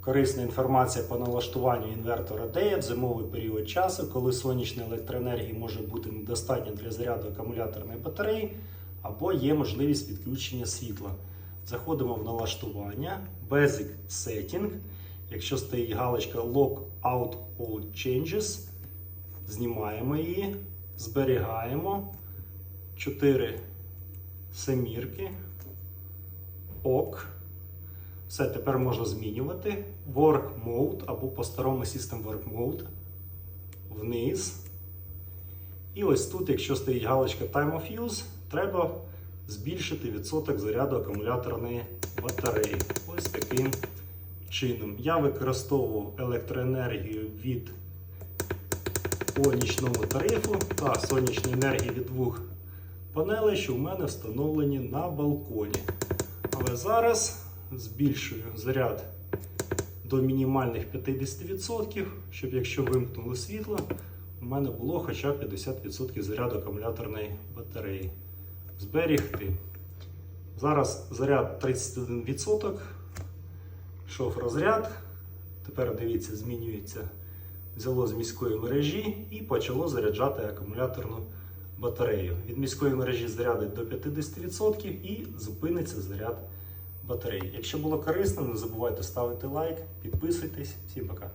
Корисна інформація по налаштуванню інвертора DEA в зимовий період часу, коли сонячної електроенергії може бути недостатньо для заряду акумуляторної батареї, або є можливість відключення світла. Заходимо в налаштування, Basic Setting. Якщо стоїть галочка Lock Out All Changes, знімаємо її, зберігаємо 4 семірки, ок. Все, тепер можна змінювати. Work Mode або по-старому System Work Mode. Вниз. І ось тут, якщо стоїть галочка Time of Use, треба збільшити відсоток заряду акумуляторної батареї. Ось таким чином. Я використовував електроенергію від по нічному тарифу та сонячної енергії від двох панелей, що в мене встановлені на балконі. Але зараз збільшую заряд до мінімальних 50%, щоб якщо вимкнули світло, у мене було хоча б 50% заряду акумуляторної батареї. Зберігти. Зараз заряд 31%. Пішов розряд. Тепер дивіться, змінюється. Взяло з міської мережі і почало заряджати акумуляторну батарею. Від міської мережі зарядить до 50% і зупиниться заряд батареї. Якщо було корисно, не забувайте ставити лайк, підписуйтесь. Всім пока.